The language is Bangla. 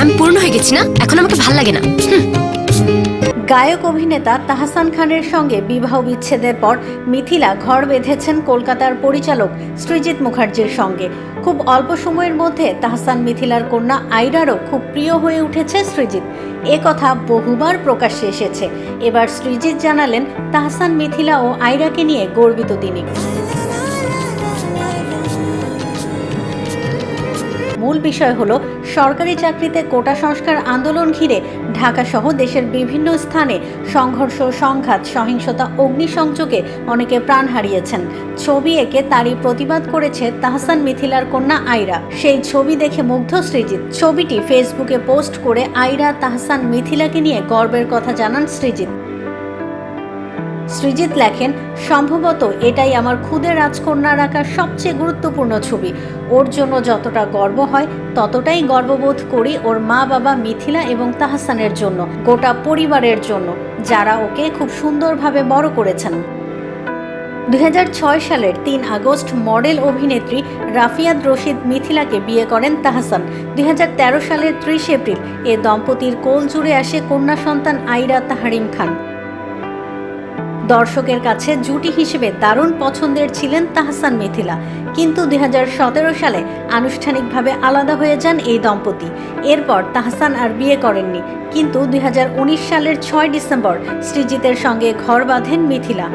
আমি পূর্ণ হয়ে গেছি না? এখন আমাকে ভালো লাগে না। গায়ক অভিনেতা তাহসান খানের সঙ্গে বিবাহ বিচ্ছেদের পর মিথিলা ঘর বেঁধেছেন কলকাতার পরিচালক সৃজিৎ মুখার্জির সঙ্গে। খুব অল্প সময়ের মধ্যে তাহসান মিথিলার কন্যা আইরারও খুব প্রিয় হয়ে উঠেছে সৃজিত। এ কথা বহুবার প্রকাশ্যে এসেছে। এবার সৃজিৎ জানালেন তাহসান মিথিলা ও আইরাকে নিয়ে গর্বিত তিনি। মূল বিষয় হল, সরকারি চাকরিতে কোটা সংস্কার আন্দোলন ঘিরে ঢাকা সহ দেশের বিভিন্ন স্থানে সংঘর্ষ, সংঘাত, সহিংসতা, অগ্নিসংযোগে অনেকে প্রাণ হারিয়েছেন। ছবি এঁকে তারই প্রতিবাদ করেছে তাহসান মিথিলার কন্যা আইরা। সেই ছবি দেখে মুগ্ধ সৃজিত ছবিটি ফেসবুকে পোস্ট করে আইরা তাহসান মিথিলাকে নিয়ে গর্বের কথা জানান সৃজিত সৃজিত লেখেন, সম্ভবত এটাই আমার খুদে রাজকন্যার আঁকা সবচেয়ে গুরুত্বপূর্ণ ছবি। ওর জন্য যতটা গর্ব হয়, ততটাই গর্ববোধ করি ওর মা বাবা মিথিলা এবং তাহসানের জন্য, গোটা পরিবারের জন্য, যারা ওকে খুব সুন্দরভাবে বড় করেছেন। দুই হাজার ছয় সালের তিন আগস্ট মডেল অভিনেত্রী রাফিয়াদ রশিদ মিথিলাকে বিয়ে করেন তাহসান। দুই হাজার তেরো সালের ত্রিশ এপ্রিল এ দম্পতির কোল জুড়ে আসে কন্যা সন্তান আইরা তাহারিম খান। দর্শকের কাছে জুটি হিসেবে দারুণ পছন্দের ছিলেন তাহসান মিথিলা। কিন্তু দুই হাজার সতেরো সালে আনুষ্ঠানিকভাবে আলাদা হয়ে যান এই দম্পতি। এরপর তাহসান আর বিয়ে করেননি। কিন্তু দুই হাজার উনিশ সালের ছয় ডিসেম্বর শ্রীজিতের সঙ্গে ঘর বাঁধেন মিথিলা।